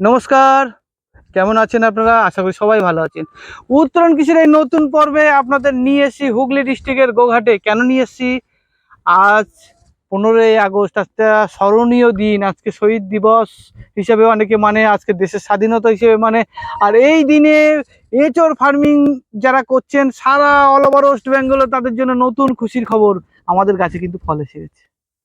নমস্কার। কেমন আছেন আপনারা? আশা করি সবাই ভালো আছেন। উত্তরণ কৃষির এই নতুন পর্বে আপনাদের নিয়ে এসেছি হুগলি ডিস্ট্রিক্টের গোঘাটে। কেন নিয়ে এসেছি? আজ পনেরোই আগস্ট, আজকে স্মরণীয় দিন। আজকে শহীদ দিবস হিসেবে অনেকে মানে আজকে দেশের স্বাধীনতা হিসেবে মানে। আর এই দিনে এঁচড় ফার্মিং যারা করছেন, সারা অল ওভার ওয়েস্ট বেঙ্গলে তাদের জন্য নতুন খুশির খবর আমাদের গাছে কিন্তু ফল এসে গেছে।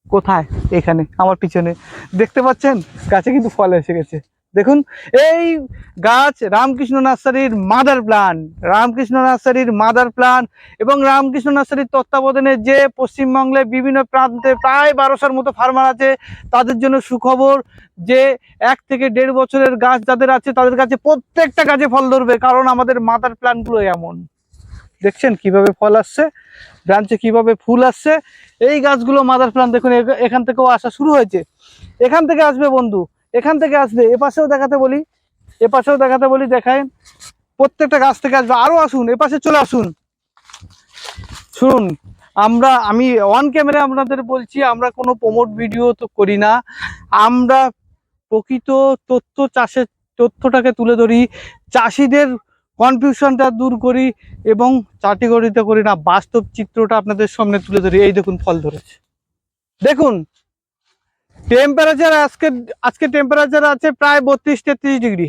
কোথায়? এখানে, আমার পিছনে। দেখতে পাচ্ছেন? গাছে কিন্তু ফল এসে গেছে। দেখুন, এই গাছ রামকৃষ্ণ নার্সারির মাদার প্লান রামকৃষ্ণ নার্সারির মাদার প্লান এবং রামকৃষ্ণ নার্সারির তত্ত্বাবধানে যে পশ্চিমবাংলায় বিভিন্ন প্রান্তে প্রায় বারোশোর মতো ফার্মার আছে, তাদের জন্য সুখবর যে এক থেকে দেড় বছরের গাছ যাদের আছে, তাদের কাছে প্রত্যেকটা গাছে ফল ধরবে, কারণ আমাদের মাদার প্ল্যানগুলো এমন। দেখছেন কীভাবে ফল আসছে, ব্রাঞ্চে কীভাবে ফুল আসছে, এই গাছগুলো মাদার প্লান দেখুন, এখ- এখান থেকেও আসা শুরু হয়েছে। এখান থেকে আসবে বন্ধু এখান থেকে আসবে, এপাশেও দেখাতে বলি, এপাশেও দেখাতে বলি দেখায় প্রত্যেকটা গাছ থেকে আসবে, আরও আসুন, এপাশে চলে আসুন। শুনুন, আমরা, আমি অন ক্যামেরা আপনাদের বলছি, আমরা কোনো প্রমোট ভিডিও তো করি না। আমরা প্রকৃত তথ্য চাষের, তথ্যটাকে তুলে ধরি, চাষিদের কনফিউশনটা দূর করি এবং চাটিগরিতে করি না, বাস্তব চিত্রটা আপনাদের সামনে তুলে ধরি। এই দেখুন, ফল ধরেছে। দেখুন টেম্পারেচার আজকে আজকে টেম্পারেচার আছে প্রায় বত্রিশ তেত্রিশ ডিগ্রি।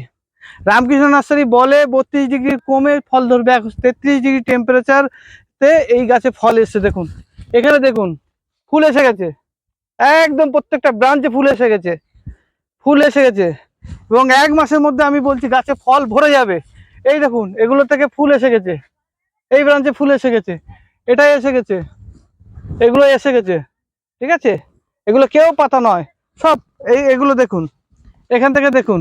রামকৃষ্ণ নার্সারি বলে বত্রিশ ডিগ্রি কমে ফল ধরবে এখন তেত্রিশ ডিগ্রি টেম্পারেচারতে এই গাছে ফল এসছে, দেখুন। এখানে দেখুন, ফুল এসে গেছে। একদম প্রত্যেকটা ব্রাঞ্চে ফুল এসে গেছে। ফুল এসে গেছে। এবং এক মাসের মধ্যে আমি বলছি গাছে ফল ভরে যাবে। এই দেখুন, এগুলো থেকে ফুল এসে গেছে। এই ব্রাঞ্চে ফুল এসে গেছে। এটাই এসে গেছে। এগুলো এসে গেছে। ঠিক আছে? এগুলো কেউ পাতা নয়। সব এই এগুলো দেখুন। এখান থেকে দেখুন।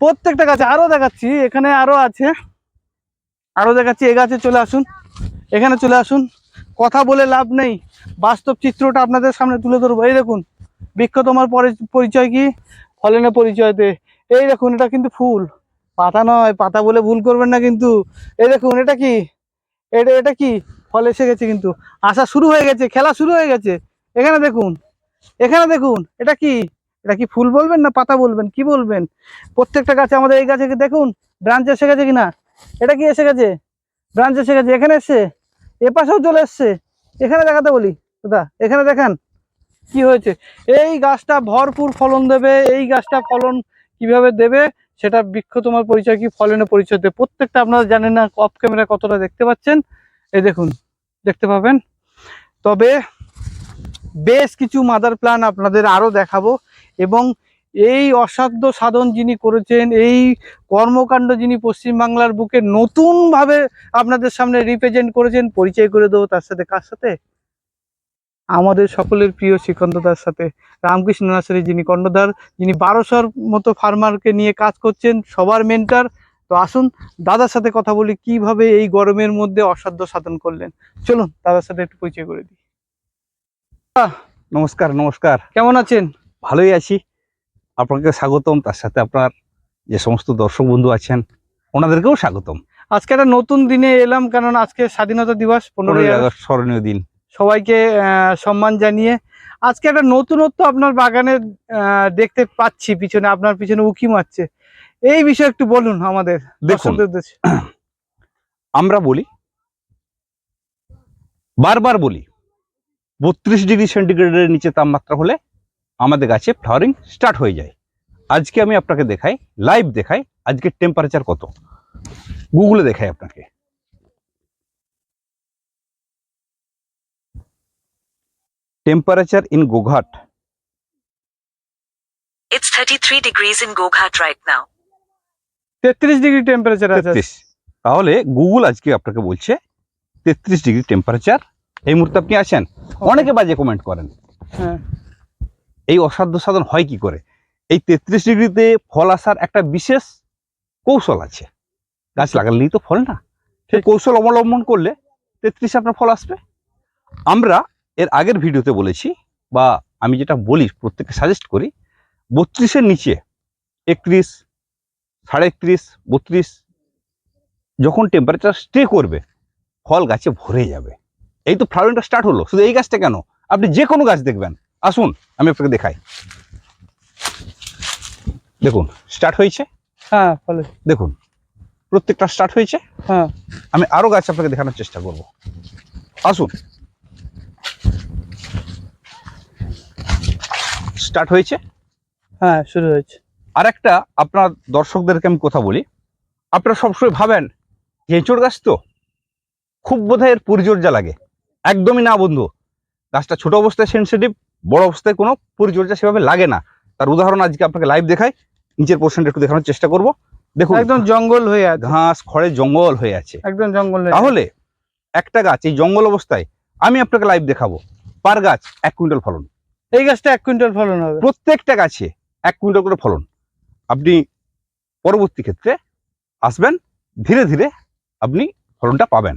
প্রত্যেকটা গাছে, আরও দেখাচ্ছি, এখানে আরও আছে। আরও দেখাচ্ছি এই গাছে চলে আসুন। এখানে চলে আসুন। কথা বলে লাভ নেই। বাস্তব চিত্রটা আপনাদের সামনে তুলে ধরবো। এই দেখুন বৃক্ষ তোমার পরিচয় কি? ফলনে পরিচয় দে এই দেখুন, এটা কিন্তু ফুল। পাতা নয়, পাতা বলে ভুল করবেন না কিন্তু। এই দেখুন, এটা কি? এটা এটা কি? ফল এসে গেছে কিন্তু। আসা শুরু হয়ে গেছে, খেলা শুরু হয়ে গেছে। এখানে দেখুন এখানে দেখুন, এটা কি? এটা কি ফুল বলবেন না পাতা বলবেন? কি বলবেন? প্রত্যেকটা গাছে আমাদের এই গাছে দেখুন ব্রাঞ্চ এসে গেছে কিনা? এটা কি এসে গেছে? ব্রাঞ্চ এসে গেছে, এখানে এসছে, এ পাশেও চলে এসছে। এখানে দেখাতে বলি, দাদা, এখানে দেখান, কি হয়েছে? এই গাছটা ভরপুর ফলন দেবে, এই গাছটা ফলন কীভাবে দেবে, সেটা বৃক্ষ তোমার পরিচয় কি ফলনের পরিচয় দেবে? প্রত্যেকটা আপনারা জানেন না অফ ক্যামেরা কতটা দেখতে পাচ্ছেন? এই দেখুন, দেখতে পাবেন? তবে বেশ কিছু মাদার প্ল্যান আপনাদের আরও দেখাবো এবং এই অসাধ্য সাধন যিনি করেছেন, এই কর্মকাণ্ড যিনি পশ্চিমবাংলার বুকে নতুনভাবে আপনাদের সামনে রিপ্রেজেন্ট করেছেন, পরিচয় করে দেবো তার সাথে। কার সাথে? আমাদের সকলের প্রিয় শ্রীকন্দদার সাথে। রামকৃষ্ণ নার্সারি যিনি কর্ণধার, যিনি বারোশোর মতো ফার্মারকে নিয়ে কাজ করছেন, সবার মেন্টার তো আসুন, দাদার সাথে কথা বলি, কীভাবে এই গরমের মধ্যে অসাধ্য সাধন করলেন। চলুন, দাদার সাথে একটু পরিচয় করে দিই। নমস্কার নমস্কার। কেমন আছেন? ভালোই আছি। আপনাকে স্বাগতম। তার সাথে আপনার যে সমস্ত দর্শক বন্ধু আছেন ওনাদেরকেও স্বাগতম। আজকে একটা নতুন দিনে এলাম কারণ আজকে স্বাধীনতা দিবস পনেরোই আগস্ট। স্মরণীয় দিন। সবাইকে সম্মান জানিয়ে আজকে একটা নতুনত্ব আপনার বাগানে দেখতে পাচ্ছি পিছনে আপনার পিছনে উকি মারছে। এই বিষয়ে একটু বলুন আমাদের দেখুন। আমরা বলি বারবার বলি বত্রিশ ডিগ্রি সেন্টিগ্রেডের নিচে তাপমাত্রা হলে আমাদের গাছে ফ্লাওয়ারিং স্টার্ট হয়ে যায়। আজকে আমি আপনাকে দেখাই লাইভ দেখাই আজকে টেম্পারেচার কত। গুগলে দেখাই আপনাকে। Temperature in Goghat It's 33 degrees in Goghat right now. তেত্রিশ ডিগ্রি টেম্পারেচার আছে। তেত্রিশ। তাহলে গুগল আজকে আপনাকে বলছে তেত্রিশ ডিগ্রি টেম্পারেচার এই মুহূর্তে আপনি আছেন। অনেকে বাজে কমেন্ট করেন। হ্যাঁ। এই অসাধ্য সাধন হয় কি করে? এই তেত্রিশ ডিগ্রিতে ফল আসার একটা বিশেষ কৌশল আছে। গাছ লাগালেই তো ফল না। সেই কৌশল অবলম্বন করলে তেত্রিশ আপনার ফল আসবে। আমরা এর আগের ভিডিওতে বলেছি বা আমি যেটা বলি প্রত্যেককে সাজেস্ট করি বত্রিশের নিচে একত্রিশ সাড়ে একত্রিশ বত্রিশ যখন টেম্পারেচার স্টে করবে ফল গাছে ভরে যাবে। এই তো ফ্লাওয়ারিংটা স্টার্ট হলো। শুধু এই গাছটা কেন? আপনি যে কোনো গাছ দেখবেন। আসুন আমি আপনাকে দেখাই। দেখুন স্টার্ট হয়েছে। হ্যাঁ ফলে। দেখুন প্রত্যেকটা স্টার্ট হয়েছে। হ্যাঁ। আমি আরও গাছ আপনাকে দেখানোর চেষ্টা করব। আসুন। স্টার্ট হয়েছে। হ্যাঁ শুরু হয়েছে। আর একটা আপনার দর্শকদেরকে আমি কথা বলি। আপনারা সবসময় ভাবেন যে এঁচড় গাছ তো খুব বোধহয় এর পরিচর্যা লাগে। একদমই না বন্ধু। গাছটা ছোট অবস্থায় সেন্সিটিভ বড় অবস্থায় কোনো পরিচর্যা সেভাবে লাগে না। তার উদাহরণ আজকে আপনাকে লাইভ দেখাই। নিচের পোর্শনটা একটু দেখানোর চেষ্টা করব। দেখুন একদম জঙ্গল হয়ে আছে। ঘাস খড়ে জঙ্গল হয়ে আছে। একদম জঙ্গল। তাহলে একটা গাছ এই জঙ্গল অবস্থায় আমি আপনাকে লাইভ দেখাবো। পার গাছ এক কুইন্টাল ফলন। এই গাছটা এক কুইন্টাল ফলন হবে। প্রত্যেকটা গাছে এক কুইন্টাল করে ফলন। আপনি পরবর্তী ক্ষেত্রে আসবেন ধীরে ধীরে আপনি ফলনটা পাবেন।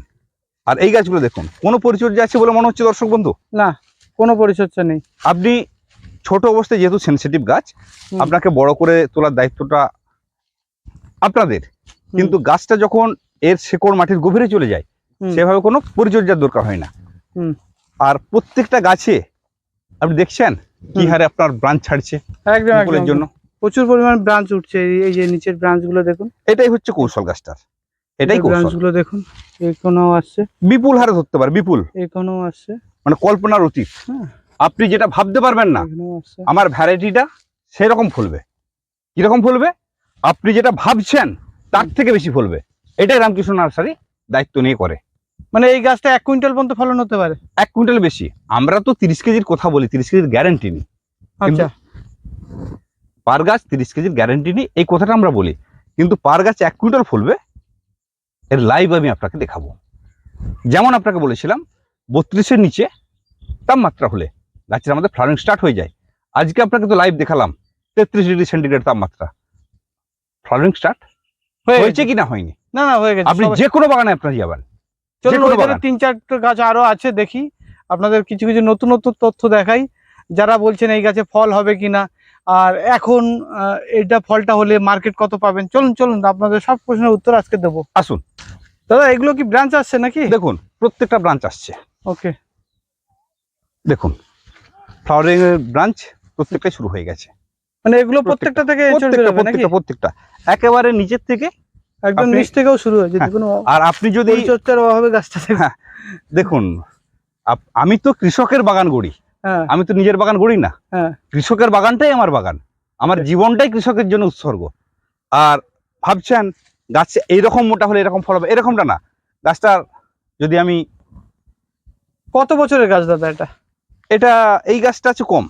আর এই গাছগুলো দেখুন কোনো পরিচর্যা আছে বলে মনে হচ্ছে দর্শক বন্ধু? না কোনো পরিচর্যা নেই। আপনি ছোট অবস্থায় যেহেতু সেন্সিটিভ গাছ আপনাকে বড় করে তোলার দায়িত্বটা আপনাদের। কিন্তু গাছটা যখন এর শেকড় মাটির গভীরে চলে যায়। সেভাবে কোনো পরিচর্যার দরকার হয় না। আর প্রত্যেকটা গাছে আপনি দেখছেন কি হারে আপনার ব্রাঞ্চ ছাড়ছে একদম জন্য? প্রচুর পরিমাণ ব্রাঞ্চ উঠছে এই- এই যে নিচের ব্রাঞ্চগুলো দেখুন। এটাই হচ্ছে কৌশল গাছটার। এটাই কৌশল। গুলো দেখুন এখানেও আসছে। বিপুল হারে ধরতে পারে বিপুল। এখানেও আসছে। মানে কল্পনার অতীত। হ্যাঁ। আপনি যেটা ভাবতে পারবেন না আমার ভ্যারাইটিটা সেরকম ফলবে। কীরকম ফলবে? আপনি যেটা ভাবছেন তার থেকে বেশি ফলবে। এটাই রামকৃষ্ণ নার্সারি দায়িত্ব নিয়ে করে। মানে এই গাছটা এক কুইন্টাল পর্যন্ত ফলন হতে পারে। এক কুইন্টাল বেশি। আমরা তো তিরিশ কেজির কথা বলি তিরিশ কেজির গ্যারান্টি নিই। আচ্ছা। পার গাছ তিরিশ কেজির গ্যারান্টি নিই এই কথাটা আমরা বলি। কিন্তু পার গাছ এক কুইন্টাল ফলবে এর লাইভ আমি আপনাকে দেখাবো। যেমন আপনাকে বলেছিলাম বত্রিশের নিচে তাপমাত্রা হলে গাছের আমাদের ফ্লাওয়ারিং স্টার্ট হয়ে যায়। আজকে আপনাকে তো লাইভ দেখালাম তেত্রিশ ডিগ্রি সেন্টিগ্রেড তাপমাত্রা। ফ্লাওয়ারিং স্টার্ট হয়ে হয়েছে কি না হয়নি? না না হয়ে গেছে। আপনি যে কোনো বাগানে আপনার যাবেন। তিন চারটে গাছ আরও আছে দেখি। আপনাদের কিছু কিছু নতুন নতুন তথ্য দেখাই। যারা বলছেন এই গাছে ফল হবে কিনা আর এখন এটা ফলটা হলে মার্কেট কত পাবেন? চলুন চলুন আপনাদের সব প্রশ্নের উত্তর আজকে দেবো। আসুন। দাদা এগুলো কি ব্রাঞ্চ আসছে নাকি? দেখুন প্রত্যেকটা ব্রাঞ্চ আসছে। ওকে দেখুন ফ্লাওয়ারিং এর ব্রাঞ্চ প্রত্যেকটাই শুরু হয়ে গেছে। মানে এগুলো প্রত্যেকটা থেকে প্রত্যেকটা প্রত্যেকটা একেবারে নিচের থেকে একদম নিচ থেকেও শুরু হ্যাঁ, দেখুন আর আপনি যদি চর্চার অভাবে গাছটা হ্যাঁ। দেখুন আমি তো কৃষকের বাগান গড়ি। হ্যাঁ। আমি তো নিজের বাগান গড়ি না। হ্যাঁ। কৃষকের বাগানটাই আমার বাগান। আমার জীবনটাই কৃষকের জন্য উৎসর্গ। আর ভাবছেন গাছ এইরকম মোটা হলে এরকম ফল হবে এরকমটা না। গাছটার যদি আমি কত বছরের গাছ দাদা এটা? এটা এই গাছটা আছে কম।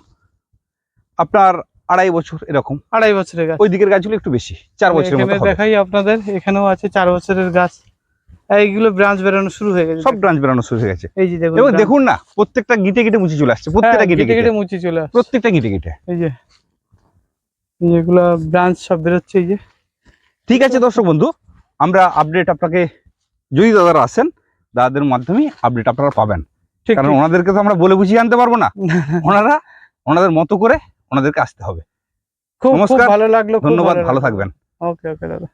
আপনার আড়াই বছর এরকম। আড়াই বছরের গাছ। ওই দিকের গাছগুলো একটু বেশি চার বছরের মতো দেখাই আপনাদের এখানেও আছে চার বছরের গাছ। এইগুলো ব্রাঞ্চ বেরোনো শুরু হয়ে গেছে। সব ব্রাঞ্চ বেরানো শুরু হয়ে গেছে। এই যে দেখুন এবং দেখুন না প্রত্যেকটা গিটে গিটে মুছে চলে আসছে প্রত্যেকটা হ্যাঁ, গিটে গিটে মুছে চলে আসছে। প্রত্যেকটা গিটে গিটে। এই যে এই যেগুলো ব্রাঞ্চ সব বেরোচ্ছে এই যে। ঠিক আছে দর্শক বন্ধু আমরা আপডেট আপনাকে যদি দাদারা আসেন দাদাদের মাধ্যমে আপডেট আপনারা পাবেন। ঠিক কারণ ওনাদেরকে তো আমরা বলে বুঝিয়ে আনতে পারব না। ওনারা ওনাদের মতো করে ওনাদেরকে আসতে হবে। খুব ভালো লাগল ধন্যবাদ ভালো থাকবেন। ওকে ওকে দাদা।